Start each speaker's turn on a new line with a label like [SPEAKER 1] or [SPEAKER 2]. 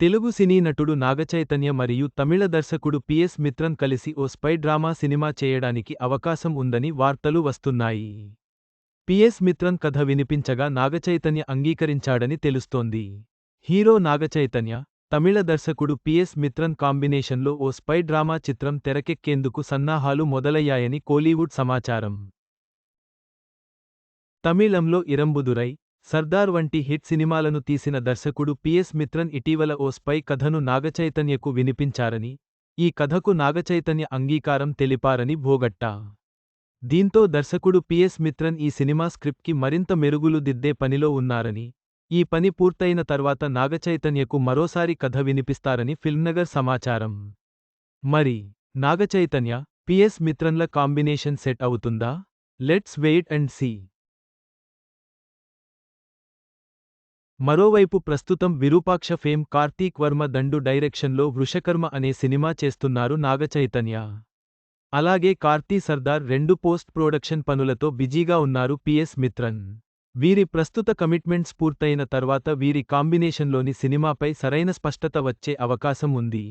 [SPEAKER 1] తెలుగు సినీ నటుడు నాగచైతన్య మరియు తమిళ దర్శకుడు పిఎస్ మిత్రన్ కలిసి ఓ స్పై డ్రామా సినిమా చేయడానికి అవకాశం ఉందని వార్తలు వస్తున్నాయి. పిఎస్ మిత్రన్ కథ వినిపించగా నాగచైతన్య అంగీకరించాడని తెలుస్తోంది. హీరో నాగచైతన్య తమిళ దర్శకుడు పిఎస్ మిత్రన్ కాంబినేషన్లో ఓ స్పై డ్రామా చిత్రం తెరకెక్కేందుకు సన్నాహాలు మొదలయ్యాయని కోలీవుడ్ సమాచారం. తమిళంలో ఇరంబుదురై సర్దార్ వంటి హిట్ సినిమాలను తీసిన దర్శకుడు పిఎస్ మిత్రన్ ఇటీవల ఓ స్పై కథను నాగచైతన్యకు వినిపించారని ఈ కథకు నాగచైతన్య అంగీకారం తెలిపారని భోగట్టా. దీంతో దర్శకుడు పిఎస్ మిత్రన్ ఈ సినిమా స్క్రిప్ట్కి మరింత మెరుగులు దిద్దే పనిలో ఉన్నారని ఈ పని పూర్తయిన తర్వాత నాగచైతన్యకు మరోసారి కథ వినిపిస్తారని ఫిల్మ్నగర్ సమాచారం. మరి నాగచైతన్య పిఎస్ మిత్రన్ల కాంబినేషన్ సెట్ అవుతుందా? Let's wait and see. మరోవైపు ప్రస్తుతం విరూపాక్ష ఫేమ్ కార్తీక్ వర్మ దండు డైరెక్షన్లో వృషకర్మ అనే సినిమా చేస్తున్నారు నాగచైతన్య అలాగే కార్తీ సర్దార్ రెండు పోస్ట్ ప్రొడక్షన్ పనులతో బిజీగా ఉన్నారు పిఎస్ మిత్రన్. వీరి ప్రస్తుత కమిట్మెంట్స్ పూర్తయిన తర్వాత వీరి కాంబినేషన్లోని సినిమాపై సరైన స్పష్టత వచ్చే అవకాశం ఉంది.